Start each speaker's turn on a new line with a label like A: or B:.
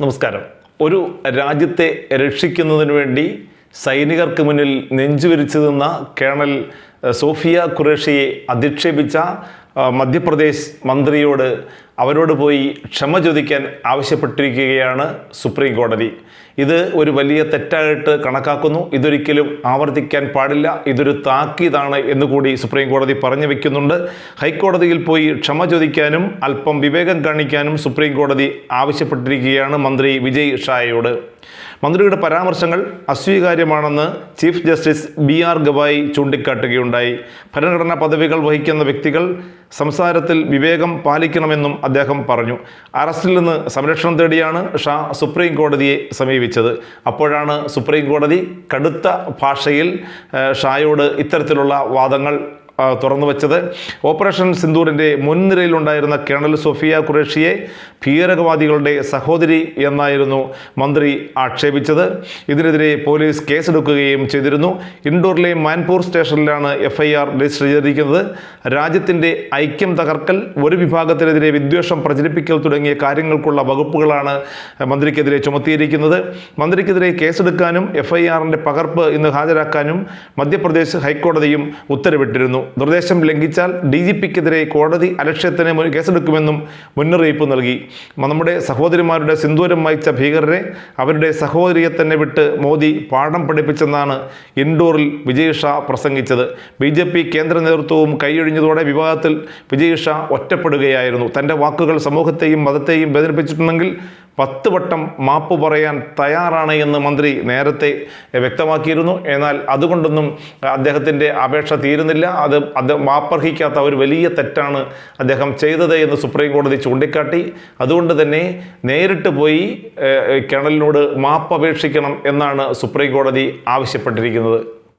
A: നമസ്കാരം. ഒരു രാജ്യത്തെ രക്ഷിക്കുന്നതിന് വേണ്ടി സൈനികർക്ക് മുന്നിൽ നെഞ്ചുവിരിച്ചു നിന്ന കേണൽ സോഫിയ ഖുറേഷിയെ അധിക്ഷേപിച്ച മധ്യപ്രദേശ് മന്ത്രിയോട് അവരോട് പോയി ക്ഷമ ചോദിക്കാൻ ആവശ്യപ്പെട്ടിരിക്കുകയാണ് സുപ്രീം കോടതി. ഇത് ഒരു വലിയ തെറ്റായിട്ട് കണക്കാക്കുന്നു. ഇതൊരിക്കലും ആവർത്തിക്കാൻ പാടില്ല. ഇതൊരു താക്കീതാണ് എന്നുകൂടി സുപ്രീം കോടതി പറഞ്ഞു വെക്കുന്നുണ്ട്. ഹൈക്കോടതിയിൽ പോയി ക്ഷമ ചോദിക്കാനും അല്പം വിവേകം കാണിക്കാനും സുപ്രീം കോടതി ആവശ്യപ്പെട്ടിരിക്കുകയാണ് മന്ത്രി വിജയ് ഷായോട്. മന്ത്രിയുടെ പരാമർശങ്ങൾ അസ്വീകാര്യമാണെന്ന് chief justice B R Gavai ചൂണ്ടിക്കാട്ടുകയുണ്ടായി. ഭരണഘടനാ പദവികൾ വഹിക്കുന്ന വ്യക്തികൾ സംസാരത്തിൽ വിവേകം പാലിക്കണമെന്നും അദ്ദേഹം പറഞ്ഞു. അറസ്റ്റിൽ നിന്ന് സംരക്ഷണം തേടിയാണ് ഷാ സുപ്രീം കോടതിയെ സമീപിച്ചത്. അപ്പോഴാണ് സുപ്രീം കോടതി കടുത്ത ഭാഷയിൽ ഷായോട് ഇത്തരത്തിലുള്ള വാദങ്ങൾ തുറന്നു വച്ചത്. ഓപ്പറേഷൻ സിന്ദൂറിന്റെ മുൻനിരയിലുണ്ടായിരുന്ന കേണൽ സോഫിയ ഖുറേഷിയെ ഭീകരവാദികളുടെ സഹോദരി എന്നായിരുന്നു മന്ത്രി ആക്ഷേപിച്ചത്. ഇതിനെതിരെ പോലീസ് കേസെടുക്കുകയും ചെയ്തിരുന്നു. ഇൻഡോറിലെ മാൻപൂർ സ്റ്റേഷനിലാണ് എഫ്ഐആർ രജിസ്റ്റർ ചെയ്തിരിക്കുന്നത്. രാജ്യത്തിന്റെ ഐക്യം തകർക്കൽ ഒരു വിഭാഗത്തിനെതിരെ വിദ്വേഷം പ്രചരിപ്പിക്കൽ തുടങ്ങിയ കാര്യങ്ങൾക്കുള്ള വകുപ്പുകളാണ് മന്ത്രിക്കെതിരെ ചുമത്തിയിരിക്കുന്നത്. മന്ത്രിക്കെതിരെ കേസെടുക്കാനും എഫ് ഐ ആറിന്റെ പകർപ്പ് ഇന്ന് ഹാജരാക്കാനും മധ്യപ്രദേശ് ഹൈക്കോടതിയും ഉത്തരവിട്ടിരുന്നു. നിർദ്ദേശം ലംഘിച്ചാൽ ഡി ജി പിക്കെതിരെ കോടതി അലക്ഷ്യത്തിന് കേസെടുക്കുമെന്നും മുന്നറിയിപ്പ് നൽകി. നമ്മുടെ സഹോദരിമാരുടെ സിന്ദൂരം വായിച്ച ഭീകരരെ അവരുടെ സഹോദരിയെ തന്നെ വിട്ട് മോദി പാഠം പഠിപ്പിച്ചെന്നാണ് ഇൻഡോറിൽ വിജയ് ഷാ പ്രസംഗിച്ചത്. ബി ജെ പി കേന്ദ്ര നേതൃത്വവും കൈയൊഴിഞ്ഞതോടെ വിവാദത്തിൽ വിജയ് ഷാ ഒറ്റപ്പെടുകയായിരുന്നു. തന്റെ വാക്കുകൾ സമൂഹത്തെയും മതത്തെയും വേദനിപ്പിച്ചിട്ടുണ്ടെങ്കിൽ പത്ത് വട്ടം മാപ്പ് പറയാൻ തയ്യാറാണ് എന്ന് മന്ത്രി നേരത്തെ വ്യക്തമാക്കിയിരുന്നു. എന്നാൽ അതുകൊണ്ടൊന്നും അദ്ദേഹത്തിന്റെ അപേക്ഷ തീരുന്നില്ല. അത് അത് മാപ്പർഹിക്കാത്ത ഒരു വലിയ തെറ്റാണ് അദ്ദേഹം ചെയ്തത് എന്ന് സുപ്രീം കോടതി ചൂണ്ടിക്കാട്ടി. അതുകൊണ്ട് തന്നെ നേരിട്ട് പോയി കിണലിനോട് മാപ്പ് അപേക്ഷിക്കണം എന്നാണ് സുപ്രീം കോടതി ആവശ്യപ്പെട്ടിരിക്കുന്നത്.